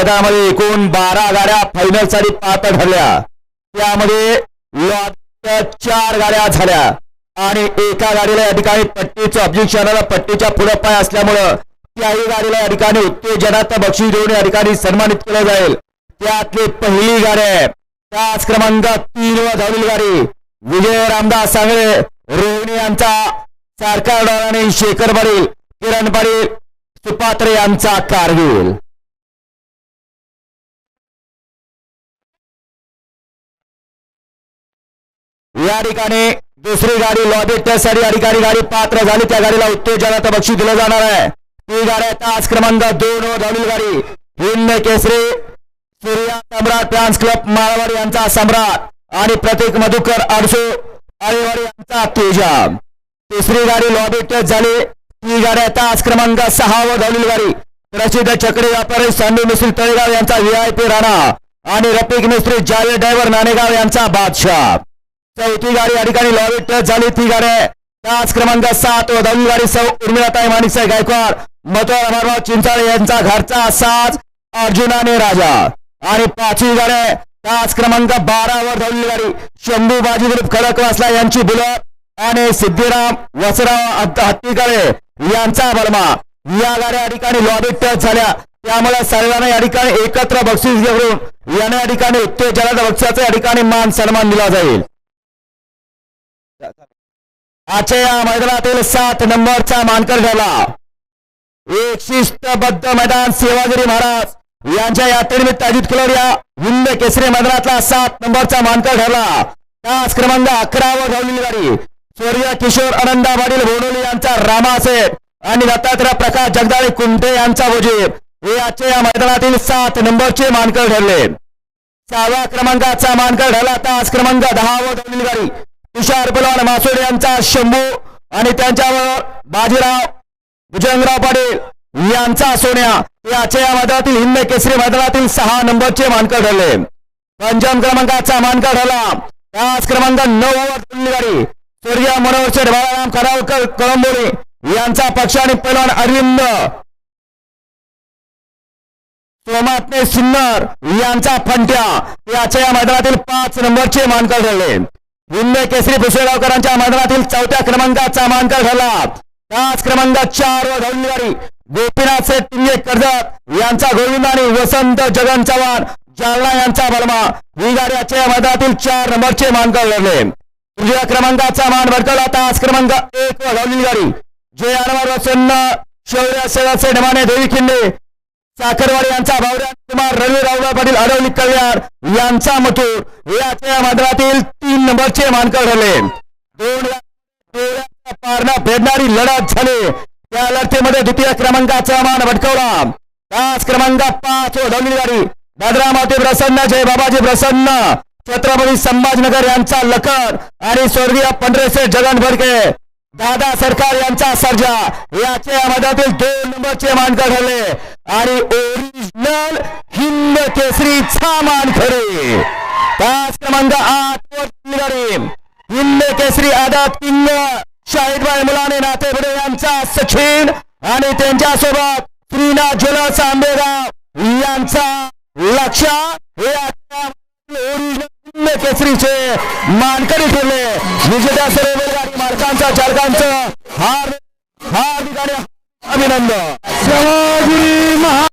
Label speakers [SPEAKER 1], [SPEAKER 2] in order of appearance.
[SPEAKER 1] मैदानामध्ये एकूण बारा गाड्या फायनलसाठी पात्र ठरल्या. त्यामध्ये चार गाड्या झाल्या. आणि एका गाडीला या ठिकाणी पट्टीचं ऑब्जेक्शनाला पट्टीच्या पुढं पाय असल्यामुळं त्याही गाडीला या ठिकाणी उत्तेजनात बक्षीस देऊन या ठिकाणी सन्मानित केलं जाईल. त्यातली पहिली गाडी आहे. त्याच क्रमांक तीन व धावलेली गाडी. विजय रामदास सांगळे रोहिणी यांचा सारखा आणि शेखर पाटील किरण पाटील सुपात्रे यांचा कारगिल. या ठिकाणी दुसरी गाडी लॉबी टेस्ट या ठिकाणी गाडी पात्र झाली. त्या गाडीला उत्तेजनाचं बक्षीस दिलं जाणार आहे. ती गाडी तास क्रमांक दोन व धावलेली गाडी. हिंद केसरी सूर्या सम्राट फॅन्स क्लब माळवाडी यांचा सम्राट आणि प्रतीक मधुकर अडसू आळेवाडी यांचा तेजा. तिसरी गाडी लॉबी टेस्ट झाली. ती गाडी तास क्रमांक सहा व धावली गाडी. प्रसिद्ध चक्री व्यापारी संडू मिस्त्री तळेगाव यांचा व्हीआयपी राणा आणि रफिक मिस्त्री जावेद ड्रायव्हर नाणेगाव यांचा बादशाह. चौथी गाडी या ठिकाणी लॉबी टच झाली. ती गाडी त्याच क्रमांक सात व दहावी गाडी सौ उर्मिळाताई माणिकसाई गायकवाड. मथुरा अमरराव चिंचाळे यांचा घरचा साज अर्जुन आणि राजा. आणि पाचवी गाडी त्याच क्रमांक बारा वर धावलेली गाडी शंभू बाजी खडक वासला यांची बुलट आणि सिद्धिराम वसराव हत्तीकडे यांचा बलमा. या गाड्या या ठिकाणी लॉबी टच झाल्या. त्यामुळे सर्वांना या ठिकाणी एकत्र बक्षीस घेऊन यांना या ठिकाणी उत्तेजनाच्या बक्षाचा या ठिकाणी मान सन्मान दिला जाईल. आजच्या या मैदानातील सात नंबरचा मानकर ठरला एक शिस्तबद्ध मैदान सेवागिरी महाराज यांच्या यात्रेनिमित्त आयोजित केलेल्या या हिंद केसरी मैदानातला सात नंबरचा मानकर ठरला. तास क्रमांक अकरा वर धावलेली गाडी. सूर्य किशोर आनंदा पाटील भोडोली यांचा रामासेठ आणि दत्तात्रय प्रकाश जगदाळे कुंटे यांचा वजीर हे आजच्या या मैदानातील सात नंबरचे मानकर ठरले. सहाव्या क्रमांकाचा मानकर ठरला. तास क्रमांक दहा वर धावलेली गाडी. तुषार पलवान मासोडे यांचा शंभू आणि त्यांच्यावर बाजीराव भुजंगराव पाटील यांचा सोन्या. याच्या या मैदानातील हिंद केसरी मैदानातील सहा नंबरचे मानकर ठरले. पंचम क्रमांकाचा मानकर ठरला. त्याच क्रमांक नऊ वर गाडी. सूर्य मनोहर शेठ बाळाराम खरावकर कळंबोळे यांचा पक्ष आणि पलवान अरविंद. सोमात्मे सिन्नर यांचा फंट्या. याच्या या मैदानातील पाच नंबरचे मानकर ठरले. हिंद केसरी भुसेगावकरांच्या मैदानातील चौथ्या क्रमांकाचा मानकर ठरला. त्याच क्रमांकात चार व गाडी गोपीनाथ सेठ टिंगे कर्जत यांचा गोविंद आणि वसंत जगन चव्हाण जालना यांचा बलमा ही गाडी आजच्या मैदानातील चार नंबरचे मानकर ठरले. तुझ्या क्रमांकाचा मान भडकवला. तास क्रमांक एक व धावलेली गाडी जय अनवर वसन्न शौर्य सेवाचे ढमाने देवी किल्ले साखरवाडी यांचा भावड्या कुमार रवी रावला पाटील अडवली कल्याण यांचा मथुर. याच्या मंडळातील तीन नंबरचे मानकर ठरले. दोन पारणा फेडणारी लढत झाली. त्या लढतीमध्ये द्वितीय क्रमांकाचा मान भटकवला. तास क्रमांक पाच ओढवली धावलेली गाडी. दादरा माते प्रसन्न जय बाबाजी प्रसन्न. छत्रपती संभाजीनगर यांचा लखन आणि स्वर्गीय पंढरेसे जगन भडके. दादा सरकार यांचा सर्जा. याचे या मैदानातील दोन नंबरचे मानकर ठरले. आणि ओरिजिनल हिंद केसरीचा मानकरी. तास क्रमांक आठ हिंद केसरी आदात किंग शाहिदबाई मुलाने नातेपुडे यांचा सचिन आणि त्यांच्यासोबत श्रीनाथ ज्वेलर्स आंबेगाव यांचा लक्ष. हे ओरिजिनल हिंद केसरीचे मानकरी ठरले. विजेता सर्व मालकांचा चालकांचं हार हार ठिकाणी. अभिनंदन.